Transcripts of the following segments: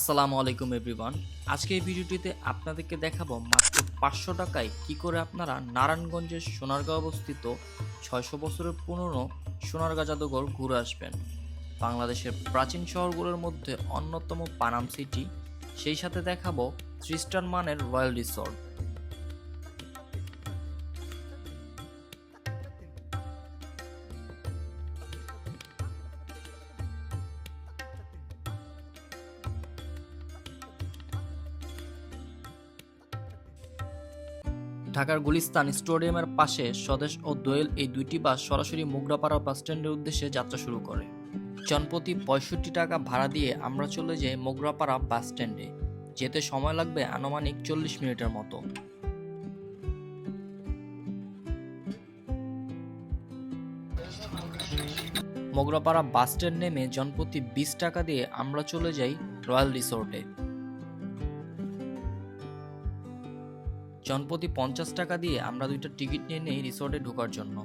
আসসালামু আলাইকুম, এভরিওয়ান। আজকে এই ভিডিওটিতে আপনাদেরকে দেখাবো মাত্র পাঁচশো টাকায় কি করে আপনারা নারায়ণগঞ্জের সোনারগাঁও অবস্থিত ছয়শো বছরের পুরনো সোনারগাঁ জাদুঘর ঘুরে আসবেন। বাংলাদেশের প্রাচীন শহরগুলোর মধ্যে অন্যতম পানাম সিটি সেই সাথে দেখাবো খ্রিস্টান মানের রয়্যাল রিসর্ট ঢাকার গুলিস্তান স্টেডিয়ামের পাশে স্বদেশ ও দোয়েল এই দুইটি বাস সরাসরি মুগরাপাড়া বাস স্ট্যান্ডের উদ্দেশ্যে যাত্রা শুরু করে। জনপ্রতি পঁয়ষট্টি টাকা ভাড়া দিয়ে আমরা চলে যাই মোগরাপাড়া বাস স্ট্যান্ডে। যেতে সময় লাগবে আনুমানিক চল্লিশ মিনিটের মতো। মোগরাপাড়া বাস স্ট্যান্ড নেমে জনপ্রতি বিশ টাকা দিয়ে আমরা চলে যাই রয়্যাল রিসোর্টে। জনপ্রতি পঞ্চাশ টাকা দিয়ে আমরা দুইটা টিকিট নিয়ে নেই রিসোর্টে ঢোকার জন্য।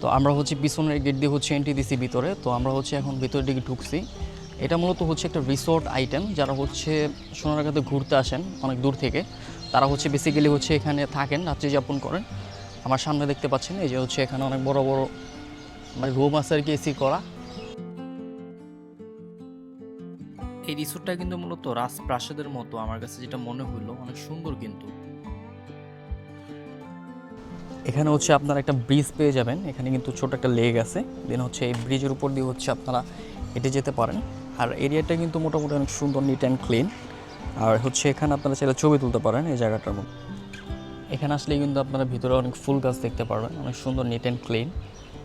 তো আমরা হচ্ছে পিছনের গেট দিয়ে হচ্ছে এন্ট্রি দিছি ভিতরে। তো আমরা হচ্ছে এখন ভিতরের দিকে ঢুকছি। এটা মূলত হচ্ছে একটা রিসোর্ট আইটেম যারা হচ্ছে সোনারগাঁতে ঘুরতে আসেন অনেক দূর থেকে, তারা হচ্ছে বেসিক্যালি হচ্ছে এখানে থাকেন রাত্রি যাপন করেন। আমার সামনে দেখতে পাচ্ছেন এই যে হচ্ছে এখানে অনেক বড় বড় মানে রুম আছে আর কি এসি করা। এই রিসোর্টটা কিন্তু মূলত রাজপ্রাসাদের মতো আমার কাছে যেটা মনে হইল অনেক সুন্দর কিন্তু। এখানে হচ্ছে আপনারা একটা ব্রিজ পেয়ে যাবেন, এখানে কিন্তু ছোট একটা লেক আছে। দেন হচ্ছে এই ব্রিজের উপর দিয়ে হচ্ছে আপনারা হেঁটে যেতে পারেন। আর এরিয়াটা কিন্তু মোটামুটি অনেক সুন্দর নিট অ্যান্ড ক্লিন আর হচ্ছে এখানে আপনারা চাইলে ছবি তুলতে পারেন এই জায়গাটার মধ্যে। এখানে আসলে কিন্তু আপনারা ভিতরে অনেক ফুল গাছ দেখতে পারবেন, অনেক সুন্দর নিট অ্যান্ড ক্লিন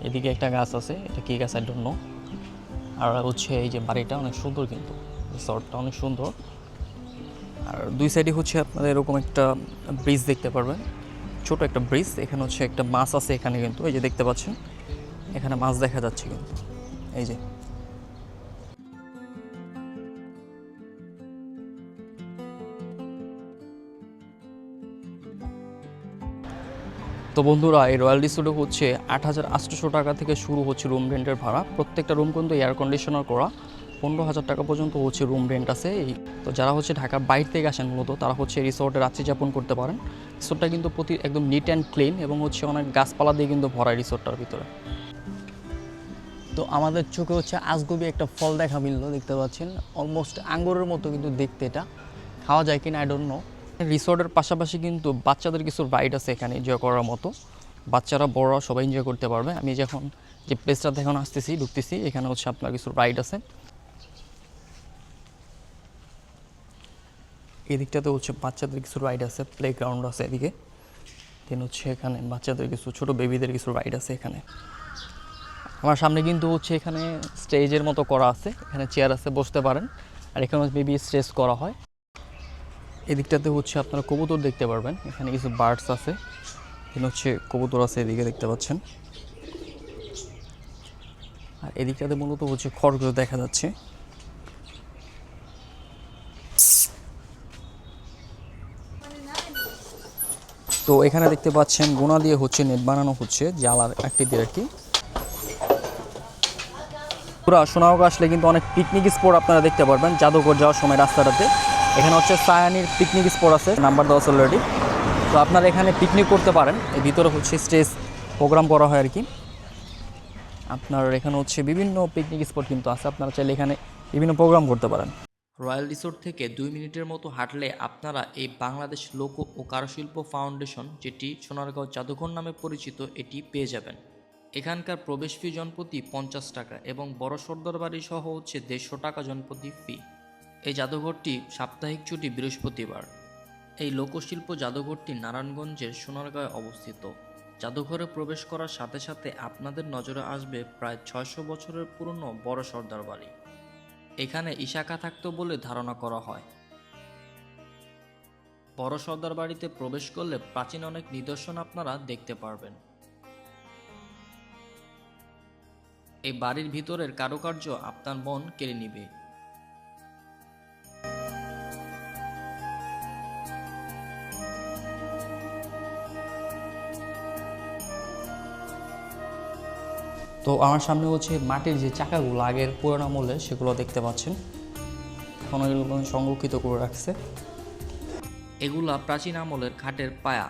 এদিকে একটা গাছ আছে, এটা কী গাছ? জন্য আর হচ্ছে এই যে বাড়িটা অনেক সুন্দর কিন্তু। রিসর্টটা অনেক সুন্দর। আর দুই সাইডে হচ্ছে আপনারা এরকম একটা ব্রিজ দেখতে পারবেন। ছোট একটা ব্রিজ এখানে হচ্ছে একটা মাছ আছে এখানে কিন্তু, এই যে দেখতে পাচ্ছেন, এখানে মাছ দেখা যাচ্ছে কিন্তু, এই যে। তো বন্ধুরা, এই রয়্যাল রিসোর্টে হচ্ছে আট হাজার টাকা থেকে শুরু হচ্ছে রুম রেন্টের ভাড়া। প্রত্যেকটা রুম কিন্তু এয়ার কন্ডিশনার করা। পনেরো হাজার টাকা পর্যন্ত হচ্ছে রুম রেন্ট আছে। এই তো যারা হচ্ছে ঢাকার বাইরে থেকে আসেন মূলত, তারা হচ্ছে রিসোর্টে রাত্রি যাপন করতে পারেন। রিসোর্টটা কিন্তু প্রতি একদম নিট অ্যান্ড ক্লিন এবং হচ্ছে অনেক গাছপালা দিয়ে কিন্তু ভরা রিসোর্টটার ভিতরে। তো আমাদের চোখে হচ্ছে আজগবি একটা ফল দেখা মিলল, দেখতে পাচ্ছেন। অলমোস্ট আঙ্গুরের মতো কিন্তু দেখতে এটা। খাওয়া যায় কিনা আই ডোন্ট নো রিসোর্টের পাশাপাশি কিন্তু বাচ্চাদের কিছু রাইড আছে এখানে এনজয় করার মতো। বাচ্চারা, বড়রা সবাই এনজয় করতে পারবে। আমি যখন যে প্লেসটাতে এখন আসতেছি, ঢুকতেছি, এখানে হচ্ছে আপনার কিছু রাইড আছে। এদিকটাতে হচ্ছে বাচ্চাদের কিছু রাইড আছে প্লে গ্রাউন্ড আছে এদিকে। দেন হচ্ছে এখানে বাচ্চাদের কিছু, ছোট বেবিদের কিছু রাইড আছে এখানে। আমার সামনে কিন্তু হচ্ছে এখানে স্টেজের মতো করা আছে, এখানে চেয়ার আছে, বসতে পারেন। আর এখানে বেবি স্টেজ করা হয়। এদিকটাতে হচ্ছে আপনারা কবুতর দেখতে পারবেন, এখানে কিছু বার্ডস আছে। এখানে হচ্ছে কবুতর আছে এদিকে দেখতে পাচ্ছেন। আর এদিকটাতে মূলত হচ্ছে খড়গুলো দেখা যাচ্ছে। তো এখানে দেখতে পাচ্ছেন গোনা দিয়ে হচ্ছে নেট বানানো হচ্ছে জালার একটি দিয়ে কি। পুরা সোনারগাঁ আসলে কিন্তু অনেক পিকনিক স্পট আপনারা দেখতে পারবেন, জাদুঘর যাওয়ার সময় রাস্তাটাতে। এখানে হচ্ছে সায়ানির পিকনিক স্পট আছে, নাম্বার আছে অলরেডি তো আপনারা এখানে পিকনিক করতে পারেন, এর ভিতরে হচ্ছে স্টেজ প্রোগ্রাম করা হয় আর কি। আপনার এখানে হচ্ছে বিভিন্ন পিকনিক স্পট কিন্তু আছে, আপনারা চাইলে এখানে বিভিন্ন প্রোগ্রাম করতে পারেন। রয়্যাল রিসোর্ট থেকে দুই মিনিটের মতো হাঁটলে আপনারা এই বাংলাদেশ লোক ও কারুশিল্প ফাউন্ডেশন, যেটি সোনারগাঁও জাদুঘর নামে পরিচিত, এটি পেয়ে যাবেন। এখানকার প্রবেশ ফি জনপ্রতি পঞ্চাশ টাকা এবং বড় সর্দার বাড়ি সহ হচ্ছে দেড়শো টাকা জনপ্রতি ফি। এই জাদুঘরটি সাপ্তাহিক ছুটি বৃহস্পতিবার। এই লোকশিল্প জাদুঘরটি নারায়ণগঞ্জের সোনারগাঁয়ে অবস্থিত। জাদুঘরে প্রবেশ করার সাথে সাথে আপনাদের নজরে আসবে প্রায় ছয়শো বছরের পুরনো বড় সর্দার বাড়ি। এখানে ইশাকা থাকত বলে ধারণা করা হয়। বড় সর্দার বাড়িতে প্রবেশ করলে প্রাচীন অনেক নিদর্শন আপনারা দেখতে পারবেন। এই বাড়ির ভিতরের কারুকার্য আপনার মন কেড়ে নিবে। তো আমার সামনে হচ্ছে মাটির যে চাকাগুলো আগের পুরোনো মূল্যে সেগুলো দেখতে পাচ্ছেন। এখন সংরক্ষিত করে রাখছে। এগুলা প্রাচীন আমলের খাটের পায়া।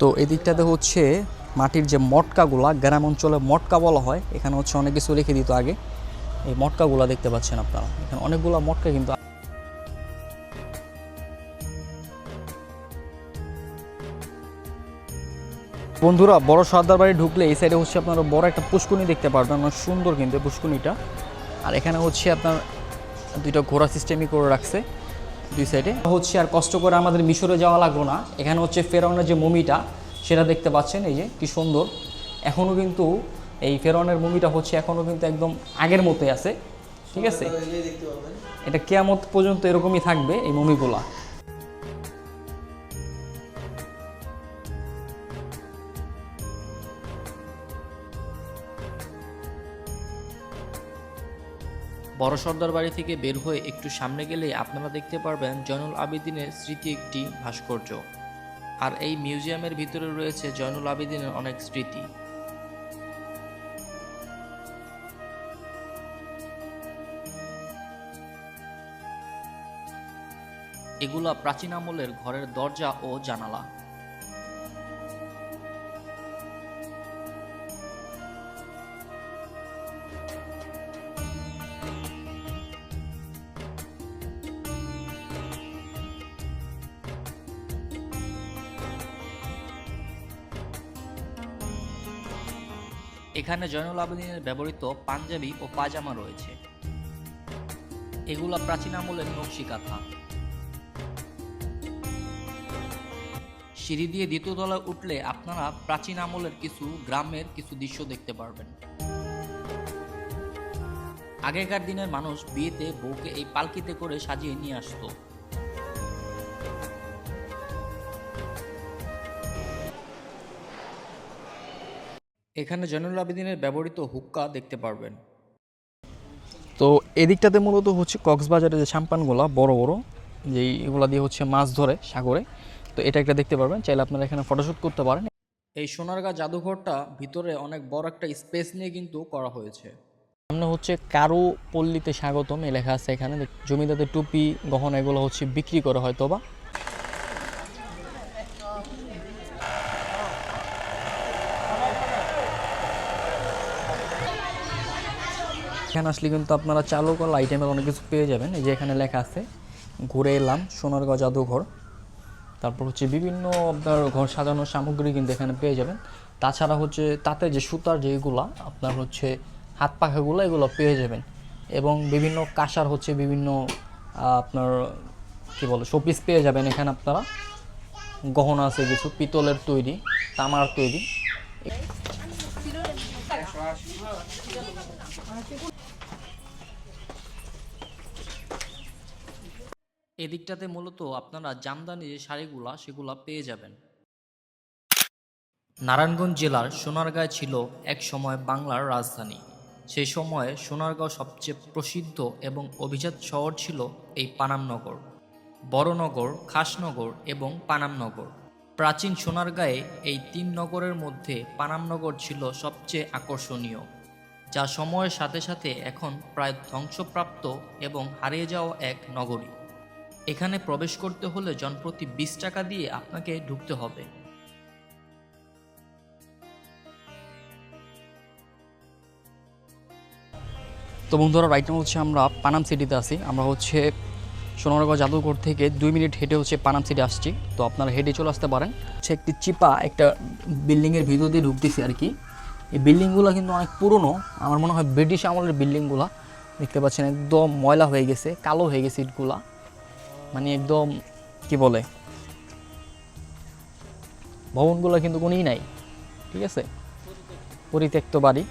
তো এই দিকটাতে হচ্ছে মাটির যে মটকাগুলা, গ্রাম অঞ্চলে মটকা বলা হয়। এখানে হচ্ছে অনেক কিছু রেখে দিত আগে। এই মটকাগুলা দেখতে পাচ্ছেন আপনারা। এখানে অনেকগুলো মটকা কিন্তু বন্ধুরা, বড় সর্দার বাড়ি ঢুকলে এই সাইডে হচ্ছে আপনারা বড় একটা পুষ্কুনি দেখতে পারবেন। অনেক সুন্দর কিন্তু পুষ্কুনিটা আর এখানে হচ্ছে আপনার দুইটা ঘোড়া সিস্টেমই করে রাখছে। দুই সাইডে হচ্ছে আর কষ্ট করে আমাদের মিশরে যাওয়া লাগল না। এখানে হচ্ছে ফেরাউনের যে মমিটা সেটা দেখতে পাচ্ছেন এই যে কি সুন্দর। এখনও কিন্তু এই ফেরাউনের মমিটা হচ্ছে এখনও কিন্তু একদম আগের মতোই আছে। ঠিক আছে? এটা কেয়ামত পর্যন্ত এরকমই থাকবে এই মমিগুলা। বড় সর্দার বাড়ি থেকে বের হয়ে একটু সামনে গেলেই আপনারা দেখতে পারবেন জয়নুল আবেদিনের স্মৃতি একটি ভাস্কর্য। আর এই মিউজিয়ামের ভিতরে রয়েছে জয়নুল আবেদিনের অনেক স্মৃতি। এগুলা প্রাচীন আমলের ঘরের দরজা ও জানালা। এখানে জয়নুল আবেদিনের ব্যবহৃত পাঞ্জাবি ও পাজামা রয়েছে। এগুলা প্রাচীন আমলের নকশি কাঁথা। সিঁড়ি দিয়ে দ্বিতীয় তলায় উঠলে আপনারা প্রাচীন আমলের কিছু, গ্রামের কিছু দৃশ্য দেখতে পারবেন। আগেকার দিনের মানুষ বিয়েতে বউকে এই পালকিতে করে সাজিয়ে নিয়ে আসতো। এখানে জয়নুল আবেদিনের ব্যবহৃত হুক্কা দেখতে পারবেন। তো এদিকটাতে মূলত হচ্ছে কক্সবাজারের যে সাম্পানগুলা বড় বড় যেই এগুলা দিয়ে হচ্ছে মাছ ধরে সাগরে তো এটা একটা দেখতে পারবেন। চাইলে আপনারা এখানে ফটোশ্যুট করতে পারেন। এই সোনারগাঁ জাদুঘরটা ভিতরে অনেক বড় একটা স্পেস নিয়ে কিন্তু করা হয়েছে। সামনে হচ্ছে কারু পল্লীতে স্বাগতম এ লেখা আছে এখানে। জমিদারদের টুপি গহনা এগুলো হচ্ছে বিক্রি করা হয়তো বা এখানে আসলে কিন্তু আপনারা চালু করা আইটেমের অনেক কিছু পেয়ে যাবেন। এই যে এখানে লেখা আছে, ঘুরে এলাম, সোনারগাঁও জাদুঘর। তারপর হচ্ছে বিভিন্ন আপনার ঘর সাজানোর সামগ্রী কিন্তু এখানে পেয়ে যাবেন। তাছাড়া হচ্ছে তাতে যে সুতার যেগুলা আপনার হচ্ছে হাত পাখাগুলো, এগুলো পেয়ে যাবেন। এবং বিভিন্ন কাঁসার হচ্ছে বিভিন্ন আপনার কি বলে শোপিস পেয়ে যাবেন এখানে আপনারা। গহনা আছে কিছু, পিতলের তৈরি, তামার তৈরি। এদিকটাতে মূলত আপনারা জামদানি যে শাড়িগুলা, সেগুলা পেয়ে যাবেন। নারায়ণগঞ্জ জেলার সোনারগাঁয় ছিল এক সময় বাংলার রাজধানী। সেই সময়ে সোনারগাঁও সবচেয়ে প্রসিদ্ধ এবং অভিজাত শহর ছিল এই পানামনগর, বড়নগর, খাসনগর এবং পানামনগর। প্রাচীন সোনারগাঁয়ে এই তিন নগরের মধ্যে পানামনগর ছিল সবচেয়ে আকর্ষণীয়, যা সময়ের সাথে সাথে এখন প্রায় ধ্বংসপ্রাপ্ত এবং হারিয়ে যাওয়া এক নগরী। এখানে প্রবেশ করতে হলে জনপ্রতি বিশ টাকা দিয়ে আপনাকে ঢুকতে হবে। তো বন্ধুরা রাইট নাও হচ্ছে আমরা পানাম সিটিতে আছি। আমরা হচ্ছে সোনারগাঁও জাদুঘর থেকে দুই মিনিট হেঁটে হচ্ছে পানাম সিটি আসছি। তো আপনারা হেঁটে চলে আসতে পারেন। হচ্ছে একটি চিপা একটা বিল্ডিংয়ের ভিতর দিয়ে ঢুকতেছি আর কি। এই বিল্ডিংগুলো কিন্তু অনেক পুরনো। আমার মনে হয় ব্রিটিশ আমলের বিল্ডিংগুলো। দেখতে পাচ্ছেন একদম ময়লা হয়ে গেছে, কালো হয়ে গেছে ইটগুলা। মানে একদম কি বলে? ভবনগুলো কিন্তু কোনোই নাই ঠিক আছে? পরিত্যক্ত বাড়ি।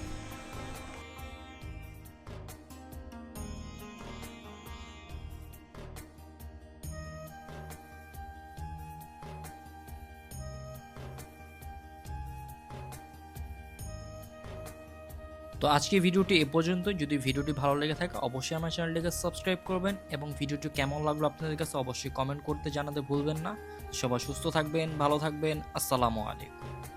তো আজকে ভিডিওটি এ পর্যন্ত যদি ভিডিওটি ভালো লেগে থাকে, অবশ্যই আমার চ্যানেলটিকে সাবস্ক্রাইব করবেন এবং ভিডিওটি কেমন লাগল আপনাদের কাছে অবশ্যই কমেন্ট করতে জানাতে ভুলবেন না। সবাই সুস্থ থাকবেন, ভালো থাকবেন। আসসালামু আলাইকুম।